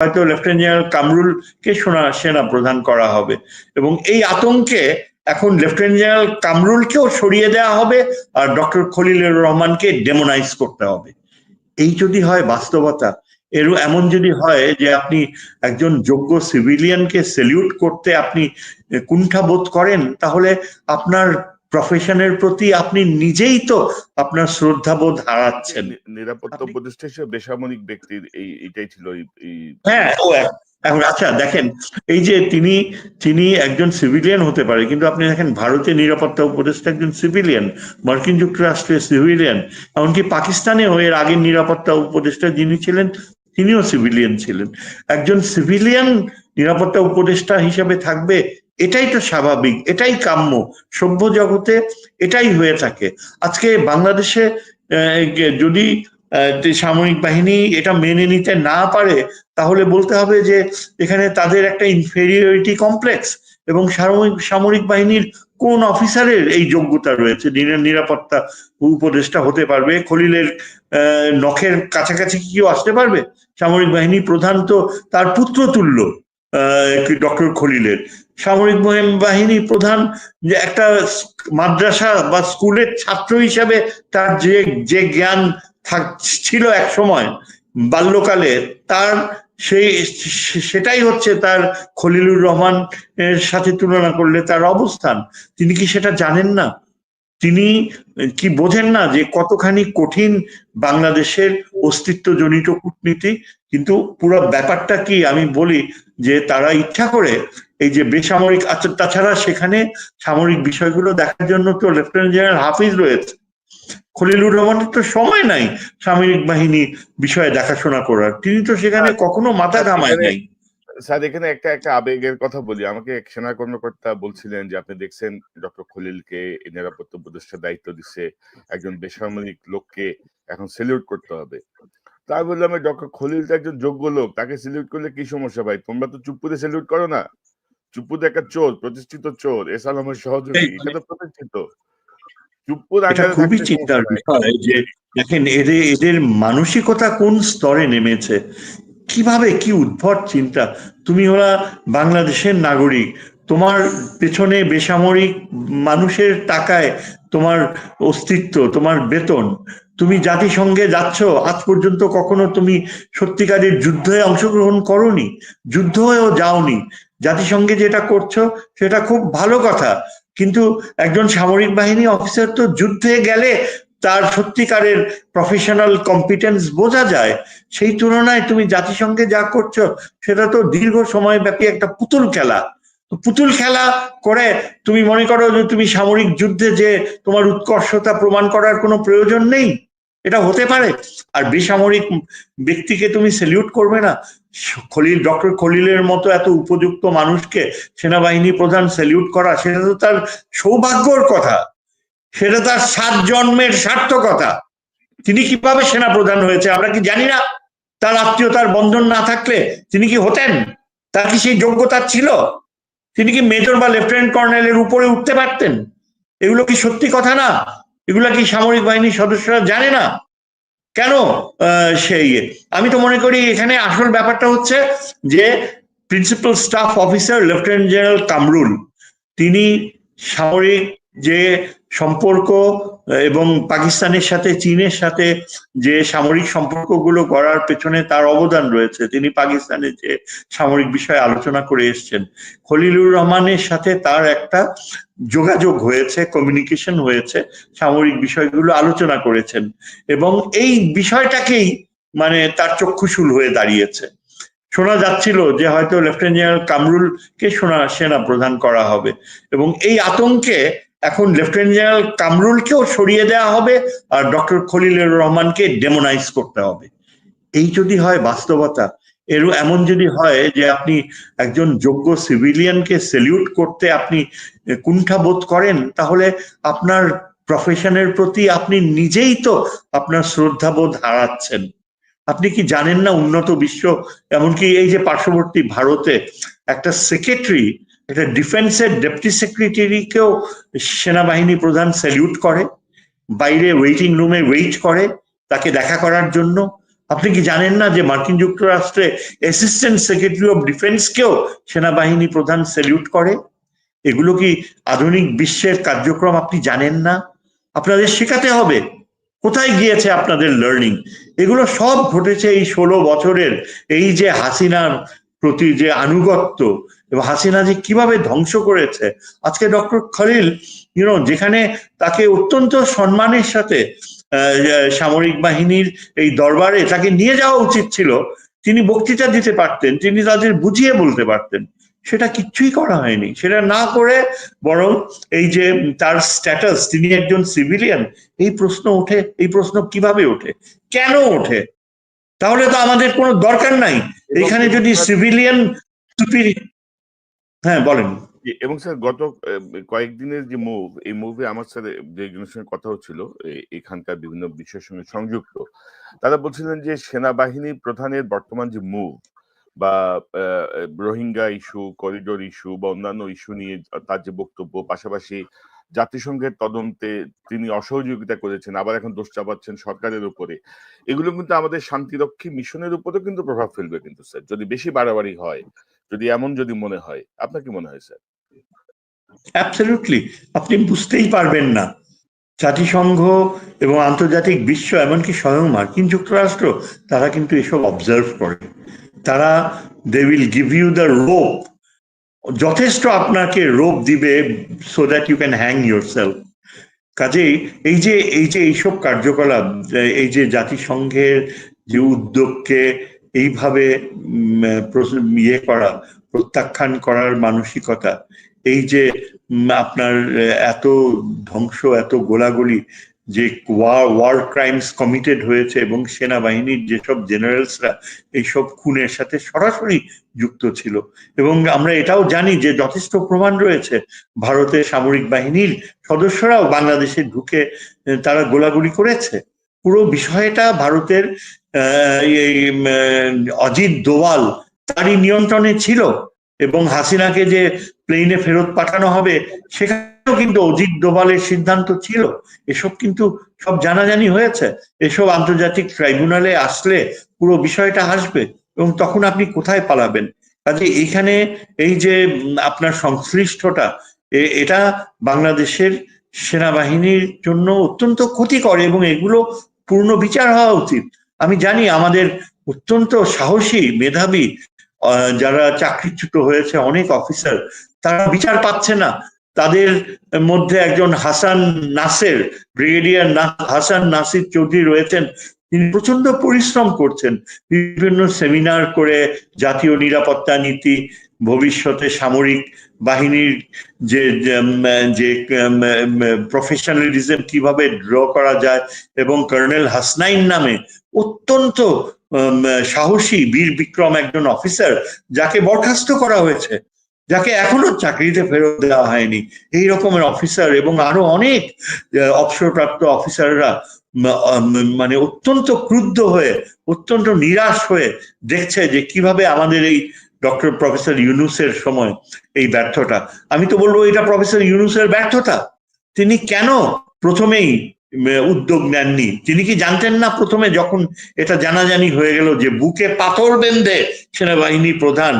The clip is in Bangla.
হয়তো লেফটেন্যান্ট জেনারেল কামরুলকে সোনা সেনা প্রধান করা হবে। এবং এই আতঙ্কে এখন লেফটেন্যান্ট জেনারেল কামরুলকেও সরিয়ে দেওয়া হবে আর ডক্টর খলিলুর রহমানকে ডেমোনাইজ করতে হবে। এই যদি হয় বাস্তবতা এর এমন যদি হয় যে আপনি একজন যোগ্য সিভিলিয়ানকে সেলিউট করতে আপনি কুণ্ঠাবোধ করেন, তাহলে আপনার প্রফেশনের প্রতি আপনি নিজেই তো আপনার শ্রদ্ধাবোধ হারাচ্ছেন। নিরাপত্তা উপদেষ্টা হিসেবে বেসামরিক ব্যক্তির এই এটাই ছিল হ্যাঁ ও এখন আচ্ছা দেখেন এই যে তিনি তিনি একজন সিভিলিয়ান হতে পারে কিন্তু আপনি দেখেন ভারতের নিরাপত্তা উপদেষ্টা একজন সিভিলিয়ান মার্কিন যুক্তরাষ্ট্রের সিভিলিয়ান এমনকি পাকিস্তানেও এর আগের নিরাপত্তা উপদেষ্টা যিনি ছিলেন তিনিও সিভিলিয়ান ছিলেন। একজন সিভিলিয়ান নিরাপত্তা উপদেষ্টা হিসেবে থাকবে এটাই তো স্বাভাবিক, এটাই কাম্য, সভ্য জগতে এটাই হয়ে থাকে। আজকে বাংলাদেশে যদি সামরিক বাহিনী এটা মেনে নিতে না পারে, তাহলে বলতে হবে যে এখানে তাদের একটা ইনফেরিয়রিটি কমপ্লেক্স এবং সামরিক সামরিক বাহিনীর কোন অফিসারের এই যোগ্যতা রয়েছে? দিনের নিরাপত্তা উপদেষ্টা হতে পারবে, খলিলের নখের কাছাকাছি কি কেউ আসতে পারবে? সামরিক বাহিনী প্রধান তো তার পুত্র তুল্য ডক্টর খলিলের। সামরিক বাহিনী- বাহিনী প্রধান একটা মাদ্রাসা বা স্কুলের ছাত্র হিসাবে তার যে যে জ্ঞান ছিল এক সময় বাল্যকালে, তার সেই সেটাই হচ্ছে তার খলিলুর রহমান এর সাথে তুলনা করলে তার অবস্থান। তিনি কি সেটা জানেন না? তিনি কি বোঝেন না যে কতখানি কঠিন বাংলাদেশের অস্তিত্বজনিত কূটনীতি? কিন্তু পুরো ব্যাপারটা কি আমি বলি যে তারা ইচ্ছা করে এই যে বেসামরিক আচ্ছা তাছাড়া সেখানে সামরিক বিষয়গুলো দেখার জন্য তো লেফটেন্যান্ট জেনারেল হাফিজ রয়েছে। খলিলুর রহমানের তো সময় নাই সামরিক বাহিনী বিষয়ে দেখাশোনা করার। তিনি তো সেখানে কখনো মাথা ঘামায় নাই। স্যার এখানে একটা একটা আবেগের কথা বলি। আমাকে এক সেনা কর্মকর্তা বলছিলেন যে আপনি দেখছেন ডক্টর খলিলকে নিরাপত্তা উপদেষ্টার দায়িত্ব দিচ্ছে। একজন বেসামরিক লোককে এখন সেলিউট করতে হবে। তাই বললাম ডক্টর খলিল তো একজন যোগ্য লোক। তাকে সেলিউট করলে কি সমস্যা ভাই? তোমরা তো চুপ করে সেলিউট করো না। চুপ্পুতে একটা চোর প্রতিষ্ঠিত চোর এস আলমের সহযোগী এটা তো প্রতিষ্ঠিত। চুপ্পুর এটা খুবই চিন্তার বিষয় যে দেখেন এদের এদের মানসিকতা কোন স্তরে নেমেছে? কীভাবে কি উদ্ভট চিন্তা? তুমি ওরা বাংলাদেশের নাগরিক তোমার পেছনে বেসামরিক মানুষের টাকায় তোমার অস্তিত্ব, তোমার বেতন। তুমি জাতিসংঘে যাচ্ছ, আজ পর্যন্ত কখনো তুমি সত্যিকারের যুদ্ধে অংশগ্রহণ করনি, যুদ্ধ হয়েও যাওনি। জাতিসংঘে যেটা করছ, সেটা খুব ভালো কথা। কিন্তু একজন সামরিক বাহিনী অফিসার তো যুদ্ধে গেলে তার সত্যিকারের প্রফেশনাল কম্পিটেন্স বোঝা যায়। সেই তুলনায় তুমি জাতিসংঘে যা করছ, সেটা তো দীর্ঘ সময় ব্যাপী একটা পুতুল খেলা। পুতুল খেলা করে, তুমি মনে করো যে তুমি সামরিক যুদ্ধে যে তোমার উৎকর্ষতা প্রমাণ করার কোনো প্রয়োজন নেই? এটা হতে পারে। আর বেসামরিক ব্যক্তিকে তুমি সেলিউট করবে না। খলিল, ডক্টর খলিলের মতো এত উপযুক্ত মানুষকে সেনাবাহিনী প্রধান সেলিউট করা, সেটা তো তার সৌভাগ্যর কথা। সেটা তার সাত জন্মের সার্থকতা। তিনি কীভাবে সেনা প্রধান হয়েছে আমরা কি জানি না। তার আত্মীয়তার বন্ধন না থাকলে তিনি কি হতেন? তার কি সেই যোগ্যতা ছিল? তিনি কি মেজর বা লেফটেন্যান্ট কর্নেলের উপরে উঠতে পারতেন? এগুলো কি সত্যি কথা না? এগুলো কি সামরিক বাহিনীর সদস্যরা জানে না? কেন? সেই আমি তো মনে করি এখানে আসল ব্যাপারটা হচ্ছে যে principal staff officer lieutenant general Kamrul, তিনি সামরিক যে সম্পর্ক এবং পাকিস্তানের সাথে, চীনের সাথে যে সামরিক সম্পর্কগুলো গড়ার পেছনে তার অবদান রয়েছে। তিনি পাকিস্তানের যে সামরিক বিষয়ে আলোচনা করে এসেছেন। খলিলুর রহমানের সাথে তার একটা যোগাযোগ হয়েছে কমিউনিকেশন হয়েছে, সামরিক বিষয়গুলো আলোচনা করেছেন। এবং এই বিষয়টাকেই মানে তার চক্ষুশূল হয়ে দাঁড়িয়েছে। শোনা যাচ্ছিল যে হয়তো লেফটেন্যান্ট জেনারেল কামরুলকে সোনা সেনা প্রধান করা হবে। এবং এই আতঙ্কে এখন লেফটেন্যান্ট জেনারেল কামরুলকেও সরিয়ে দেওয়া হবে আর ডক্টর খলিলুর রহমানকে ডেমোনাইজ করতে হবে। এই যদি হয় বাস্তবতা, এর এমন যদি হয় যে আপনি একজন যোগ্য সিভিলিয়ানকে সেলিউট করতে আপনি কুণ্ঠাবোধ করেন, তাহলে আপনার প্রফেশনের প্রতি আপনি নিজেই তো আপনার শ্রদ্ধাবোধ হারাচ্ছেন। আপনি কি জানেন না উন্নত বিশ্ব? এমনকি এই যে পার্শ্ববর্তী ভারতে একটা সেক্রেটারি একটা ডিফেন্সের ডেপুটি সেক্রেটারিকেও সেনাবাহিনী প্রধান স্যালিউট করে, বাইরে ওয়েটিং রুমে ওয়েট করে, তাকে দেখা করার জন্য। আপনি কি জানেন না যে মার্কিন যুক্তরাষ্ট্রে অ্যাসিস্ট্যান্ট সেক্রেটারি অফ ডিফেন্সকেও সেনাবাহিনী প্রধান স্যালিউট করে? এগুলো কি আধুনিক বিশ্বের কার্যক্রম আপনি জানেন না? আপনাদের শেখাতে হবে, কোথায় গিয়েছে আপনাদের লার্নিং এগুলো সব ঘটেছে এই ষোলো বছরের এই যে হাসিনার প্রতি যে আনুগত্য এবং হাসিনা যে কীভাবে ধ্বংস করেছে আজকে ডক্টর খলিল ইউনো যেখানে তাকে অত্যন্ত সম্মানের সাথে সামরিক বাহিনীর এই দরবারে তাকে নিয়ে যাওয়া উচিত ছিল তিনি বক্তৃতা দিতে পারতেন তিনি তাদের বুঝিয়ে বলতে পারতেন। সেটা কিচ্ছুই করা হয়নি। সেটা না করে বরং এই যে তার স্ট্যাটাস তিনি একজন সিভিলিয়ান এই প্রশ্ন ওঠে এই প্রশ্ন কীভাবে ওঠে? কেন ওঠে? তাহলে তো আমাদের কোনো দরকার নাই। এখানে যদি সিভিলিয়ান হ্যাঁ বলেন। এবং স্যার, গত কয়েকদিনের যে মুভ এই মুভে আমার স্যার যে সঙ্গে কথা হচ্ছিল এখানকার বিভিন্ন বিষয়ের সঙ্গে সংযুক্ত, তারা বলছিলেন যে সেনাবাহিনী প্রধানের বর্তমান যে মুভ বা রোহিঙ্গা ইস্যু করিডোর ইস্যু বা অন্যান্য ইস্যু নিয়ে তার যে বক্তব্য, পাশাপাশি জাতিসংঘের তদন্তে তিনি অসহযোগিতা করেছেন, আবার এখন দোষ চাপাচ্ছেন সরকারের উপরে। এগুলো কিন্তু আমাদের শান্তিরক্ষী মিশনের উপরেও কিন্তু প্রভাব ফেলবে কিন্তু, স্যার। যদি বেশি বাড়াবাড়ি হয় যদি এমন যদি মনে হয়, আপনার কি মনে হয়, স্যার? অ্যাবসলিউটলি আপনি বুঝতেই পারবেন না। জাতিসংঘ এবং আন্তর্জাতিক বিশ্ব, এমনকি স্বয়ং মার্কিন যুক্তরাষ্ট্র, তারা কিন্তু এসব অবজার্ভ করে। তারা they will give you the rope যথেষ্ট আপনাকে রোপ দিবে so that you can hang yourself কাজেই এই যে এই যে এইসব কার্যকলাপ, এই যে জাতিসংঘের যে উদ্যোগকে এইভাবে ইয়ে করা, প্রত্যাখ্যান করার মানসিকতা, এই যে আপনার এত ধ্বংস, এত গোলাগুলি, যে ওয়ার ক্রাইমস কমিটেড হয়েছে এবং সেনাবাহিনীর যেসব জেনারেলসরা, এইসব খুনের সাথে সরাসরি যুক্ত ছিল। এবং আমরা এটাও জানি যে যথেষ্ট প্রমাণ রয়েছে, ভারতের সামরিক বাহিনীর সদস্যরাও বাংলাদেশে ঢুকে তারা গোলাগুলি করেছে। পুরো বিষয়টা ভারতের অজিত দোভাল তারই নিয়ন্ত্রণে ছিল এবং হাসিনাকে যে প্লেনে ফেরত পাঠানো হবে সেখানেও কিন্তু অজিত দোভালের সিদ্ধান্ত ছিল। এসব কিন্তু সব জানাজানি হয়েছে। এসব আন্তর্জাতিক ট্রাইব্যুনালে আসলে পুরো বিষয়টা আসবে এবং তখন আপনি কোথায় পালাবেন? কাজে এইখানে এই যে আপনার সংশ্লিষ্টটা এটা বাংলাদেশের সেনাবাহিনীর জন্য অত্যন্ত ক্ষতিকর এবং এগুলো পূর্ণ বিচার হওয়া উচিত। আমি জানি আমাদের অত্যন্ত সাহসী মেধাবী যারা চাকরিচ্যুত হয়েছে অনেক অফিসার তারা বিচার পাচ্ছে না। তাদের মধ্যে একজন হাসান নাসের ব্রিগেডিয়ার হাসান নাসির চৌধুরী রয়েছেন। তিনি প্রচণ্ড পরিশ্রম করছেন। বিভিন্ন সেমিনার করে জাতীয় নিরাপত্তা নীতি ভবিষ্যতে সামরিক বাহিনীর যে যে, প্রফেশনালিজম কীভাবে ড্র করা যায় এবং কর্নেল হাসনাইন নামে অত্যন্ত সাহসী বীর বিক্রম একজন অফিসার যাকে বরখাস্ত করা হয়েছে যাকে এখনও চাকরিতে ফেরত দেওয়া হয়নি। এই রকমের অফিসার এবং আরও অনেক অবসরপ্রাপ্ত অফিসাররা মানে অত্যন্ত ক্রুদ্ধ হয়ে অত্যন্ত নিরাশ হয়ে দেখছে যে কীভাবে আমাদের এই ডক্টর প্রফেসর ইউনুসের সময় এই ব্যর্থতা। আমি তো বলব এটা প্রফেসর ইউনুসের ব্যর্থতা। তিনি কেন প্রথমেই উদ্যোগ নেননি? তিনি কি জানতেন না প্রথমে যখন এটা জানাজানি হয়ে গেল যে বুকে পাথর বেঁধে সেনাবাহিনী প্রধান